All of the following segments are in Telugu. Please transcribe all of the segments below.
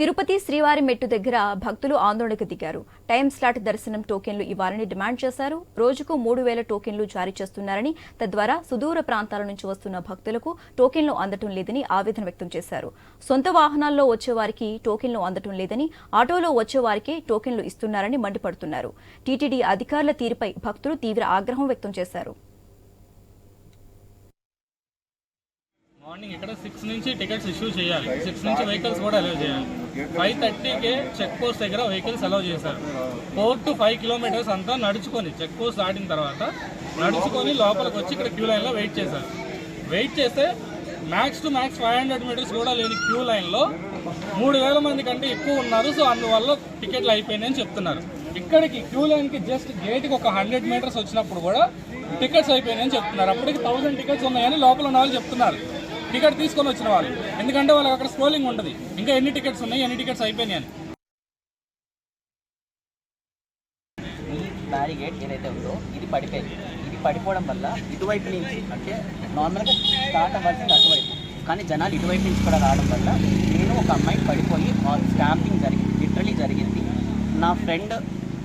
తిరుపతి శ్రీవారి మెట్టు దగ్గర భక్తులు ఆందోళనకు దిగారు. టైం స్లాట్ దర్శనం టోకెన్లు ఇవ్వాలని డిమాండ్ చేశారు. రోజుకు మూడు వేల టోకెన్లు జారీ చేస్తున్నారని తద్వారా సుదూర ప్రాంతాల నుంచి వస్తున్న భక్తులకు టోకెన్లు అందటం లేదని ఆవేదన వ్యక్తం చేశారు. సొంత వాహనాల్లో వచ్చేవారికి టోకెన్లు అందటం లేదని ఆటోలో వచ్చేవారికి టోకెన్లు ఇస్తున్నారని మండిపడుతున్నారు. టీటీడీ అధికారుల తీరుపై భక్తులు తీవ్ర ఆగ్రహం వ్యక్తం చేశారు. మార్నింగ్ ఇక్కడ సిక్స్ నుంచి టికెట్స్ ఇష్యూ చేయాలి. సిక్స్ నుంచి వెహికల్స్ కూడా అలౌ చేయాలి. ఫైవ్ థర్టీకే చెక్ పోస్ట్ దగ్గర వెహికల్స్ అలౌ చేశారు. ఫోర్ టు ఫైవ్ కిలోమీటర్స్ అంతా నడుచుకొని చెక్ పోస్ట్ దాటిన తర్వాత నడుచుకొని లోపలికి వచ్చి ఇక్కడ క్యూ లైన్లో వెయిట్ చేశారు. వెయిట్ చేస్తే max to max five hundred metres కూడా లేని క్యూ లైన్లో మూడు వేల మంది కంటే ఎక్కువ ఉన్నారు. సో అందువల్ల టికెట్లు అయిపోయినాయని చెప్తున్నారు. ఇక్కడికి క్యూ లైన్కి జస్ట్ గేట్కి ఒక హండ్రెడ్ మీటర్స్ వచ్చినప్పుడు కూడా టికెట్స్ అయిపోయినాయని చెప్తున్నారు. అప్పటికి థౌసండ్ టికెట్స్ ఉన్నాయని లోపల ఉన్న వాళ్ళు చెప్తున్నారు. టికెట్ తీసుకొని వచ్చిన వాళ్ళు. ఎందుకంటే వాళ్ళకి అక్కడ స్క్రోలింగ్ ఉంటుంది. ఇంకా ఎన్ని టికెట్స్ ఉన్నాయి ఎన్ని టికెట్స్ అయిపోయినాయి అని. బ్యారిగేట్ ఏదైతే ఉందో ఇది పడిపోయింది. ఇది పడిపోవడం వల్ల ఇటువైపు నుంచి అంటే నార్మల్గా స్టార్ట్ అవ్వాల్సింది అటువైపు. కానీ జనాలు ఇటువైపు నుంచి కూడా రావడం వల్ల నేను ఒక అమ్మాయి పడిపోయి స్టాంపింగ్ జరిగింది లిటరలీ జరిగింది. నా ఫ్రెండ్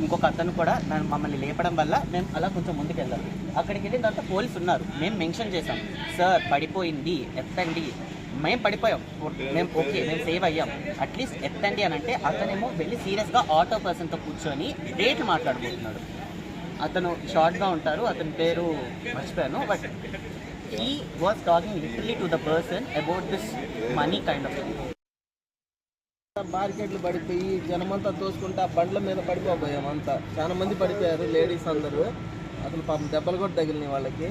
ఇంకొక అతను కూడా నన్ను మమ్మల్ని లేపడం వల్ల మేము అలా కొంచెం ముందుకు వెళ్ళాం. అక్కడికి వెళ్ళిన తర్వాత పోలీసు ఉన్నారు. మేము మెన్షన్ చేసాం సార్ పడిపోయింది. ఎత్తండి. మేము పడిపోయాం. మేము ఓకే. మేము సేవ్ అయ్యాం. అట్లీస్ట్ ఎత్తండి అని అంటే అతనేమో వెళ్ళి సీరియస్గా ఆటో పర్సన్తో కూర్చొని రేట్లు మాట్లాడబోతున్నాడు. అతను షార్ట్గా ఉంటారు. అతని పేరు మర్చిపోయాను. But he was talking literally to the person about this money kind of మార్కెట్లు పడిపోయి జనమంతా తోసుకుంటా బండ్ల మీద పడిపోబోయాం అంతా. చాలా మంది పడిపోయారు లేడీస్ అందరూ. అసలు పాపం దెబ్బలు కూడా తగిలినాయి వాళ్ళకి.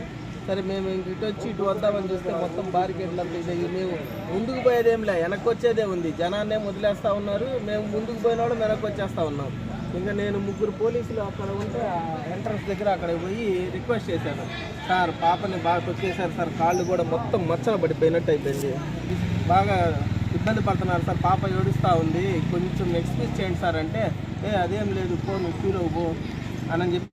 సరే మేము ఇటు వచ్చి ఇటు వద్దామని చూస్తే మొత్తం బార్కెట్లు అంతా మేము ముందుకు పోయేదేం లే వెనక్కి వచ్చేదే ఉంది. జనాన్నే వదిలేస్తా ఉన్నారు. మేము ముందుకు పోయినోడు వెనక్కి వచ్చేస్తూ ఉన్నాం. ఇంకా నేను ముగ్గురు పోలీసులు అక్కడ ఉంటే ఎంట్రన్స్ దగ్గర అక్కడ పోయి రిక్వెస్ట్ చేశాను. సార్ పాపని బాగా వచ్చేసారు సార్. కాళ్ళు కూడా మొత్తం మచ్చలు పడిపోయినట్టు అయిపోయింది. బాగా ఇబ్బంది పడుతున్నారు సార్. పాప ఏడుస్తూ ఉంది. కొంచెం ఎక్స్ప్రెస్ చేయండి సార్ అంటే ఏ అదేం లేదు పో నువ్వు క్యూలో పో అని చెప్పి